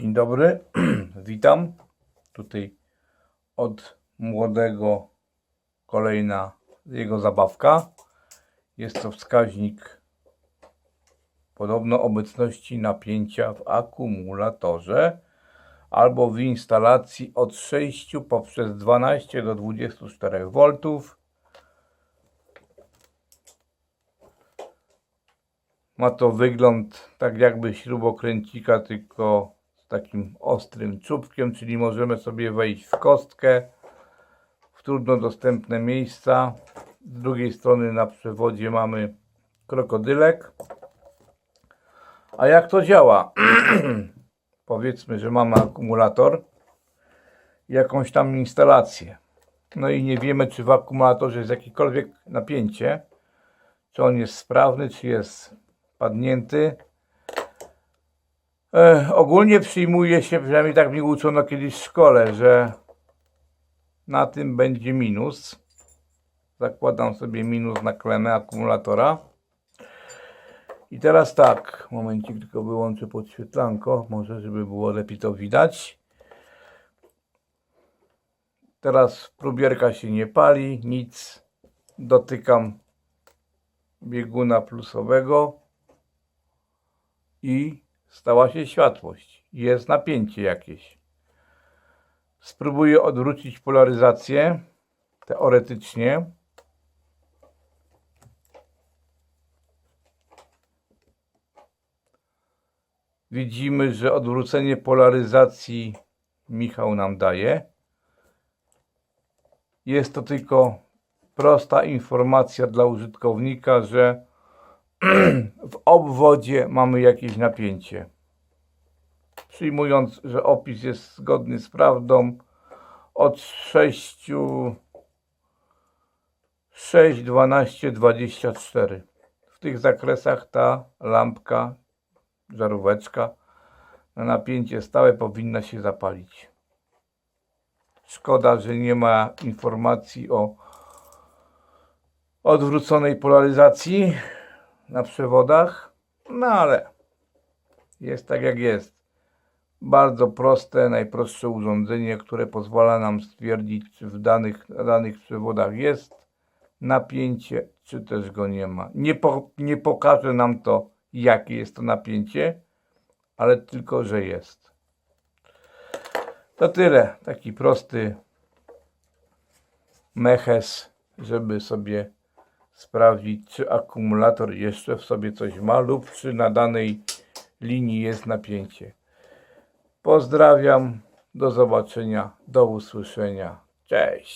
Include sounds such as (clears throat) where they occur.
Dzień dobry, (clears throat) witam. Tutaj od młodego kolejna jego zabawka. Jest to wskaźnik podobno obecności napięcia w akumulatorze albo w instalacji od 6 poprzez 12 do 24 V. Ma to wygląd tak jakby śrubokręcika, tylko takim ostrym czubkiem, czyli możemy sobie wejść w kostkę w trudno dostępne miejsca. Z drugiej strony na przewodzie mamy krokodylek. A jak to działa? (clears throat) Powiedzmy, że mamy akumulator jakąś tam instalację. No i nie wiemy, czy w akumulatorze jest jakiekolwiek napięcie, czy on jest sprawny, czy jest padnięty. E, ogólnie przyjmuje się, przynajmniej tak mi uczono kiedyś w szkole, że na tym będzie minus. Zakładam sobie minus na klemę akumulatora. I teraz tak, momencik tylko wyłączę podświetlanko, może żeby było lepiej to widać. Teraz próbierka się nie pali, nic. Dotykam bieguna plusowego i stała się światłość. Jest napięcie jakieś. Spróbuję odwrócić polaryzację teoretycznie. Widzimy, że odwrócenie polaryzacji Michał nam daje. Jest to tylko prosta informacja dla użytkownika, że (clears throat) w obwodzie mamy jakieś napięcie. Przyjmując, że opis jest zgodny z prawdą, od 6, 6, 12, 24. W tych zakresach ta lampka, żaróweczka na napięcie stałe powinna się zapalić. Szkoda, że nie ma informacji o odwróconej polaryzacji na przewodach, no ale jest tak jak jest. Bardzo proste, najprostsze urządzenie, które pozwala nam stwierdzić, czy w danych, danych przewodach jest napięcie, czy też go nie ma. Nie, po, nie pokaże nam to, jakie jest to napięcie, ale tylko, że jest. To tyle. Taki prosty meches, żeby sobie sprawdzić, czy akumulator jeszcze w sobie coś ma lub czy na danej linii jest napięcie. Pozdrawiam, do zobaczenia, do usłyszenia. Cześć.